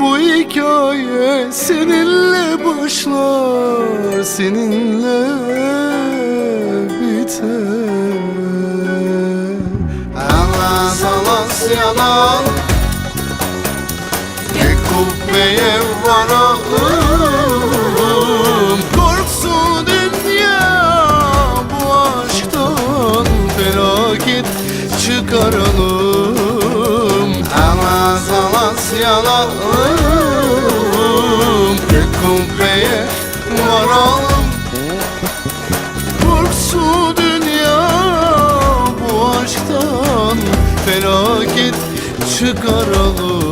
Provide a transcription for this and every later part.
bu hikaye seninle başlar seninle biter. Alas alas yalan felaket çıkar olur.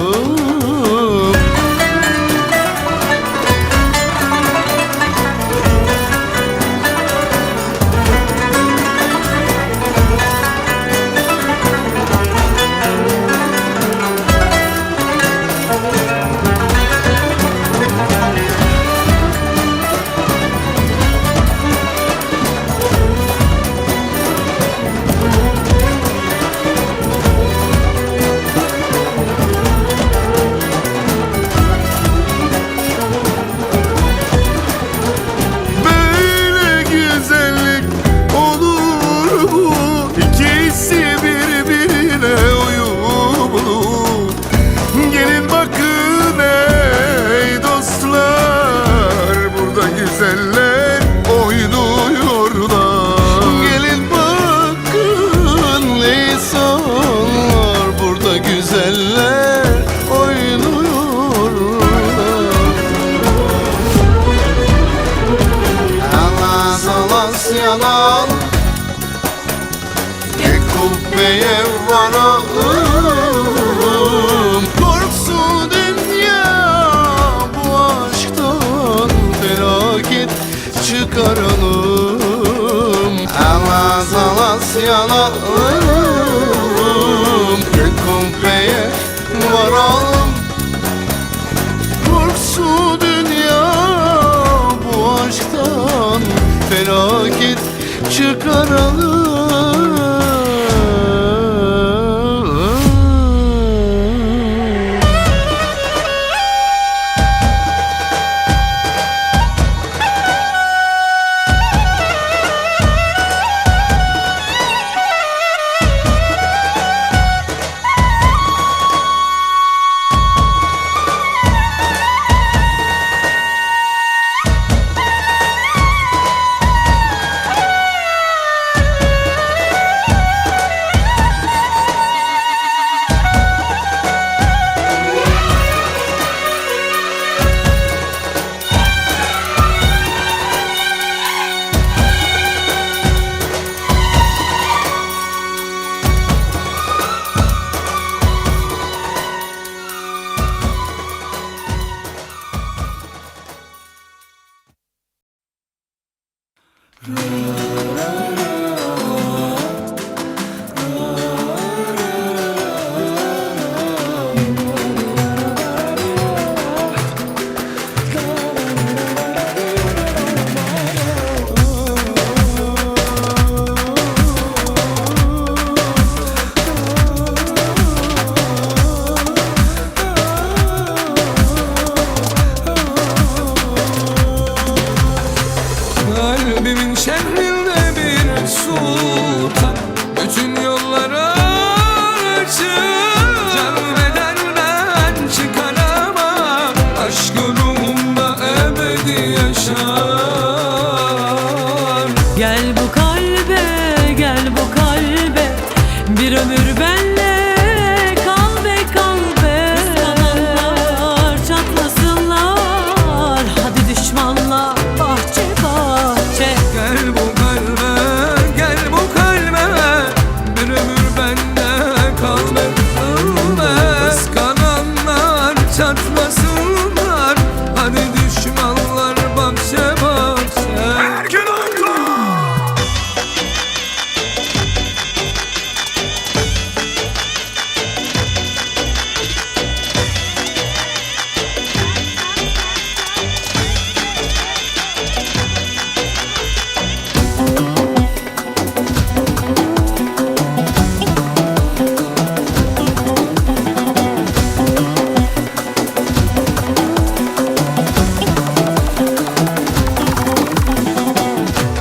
gitmeye varalım. Korksun dünya bu aşktan felaket çıkaralım. Alas alas yanalım. Rekumpe'ye varalım. Korksun dünya bu aşktan felaket çıkaralım. Gel bu kalbe, gel bu kalbe. Bir ömür ben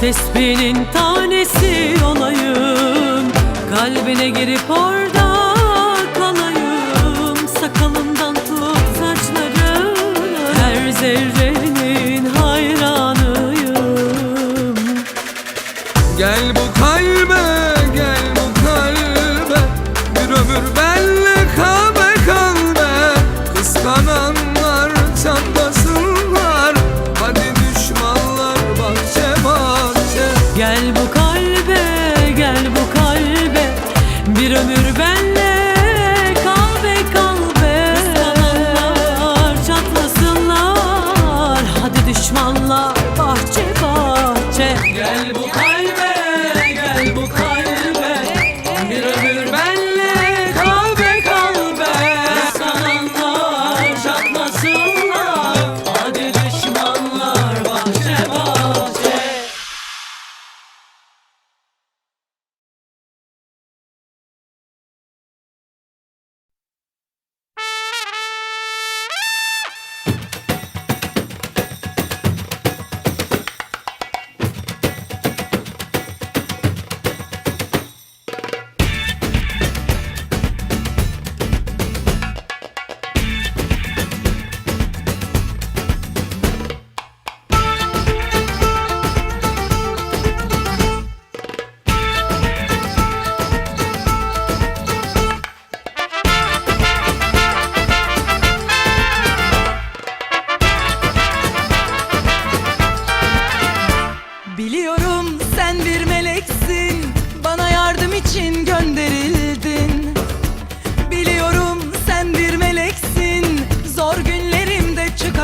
Kalbinin tanesi olayım. Kalbine girip orada kalayım. Sakalından tut saçlarını Her zerrenin hayranıyım. Gel bu kalbe,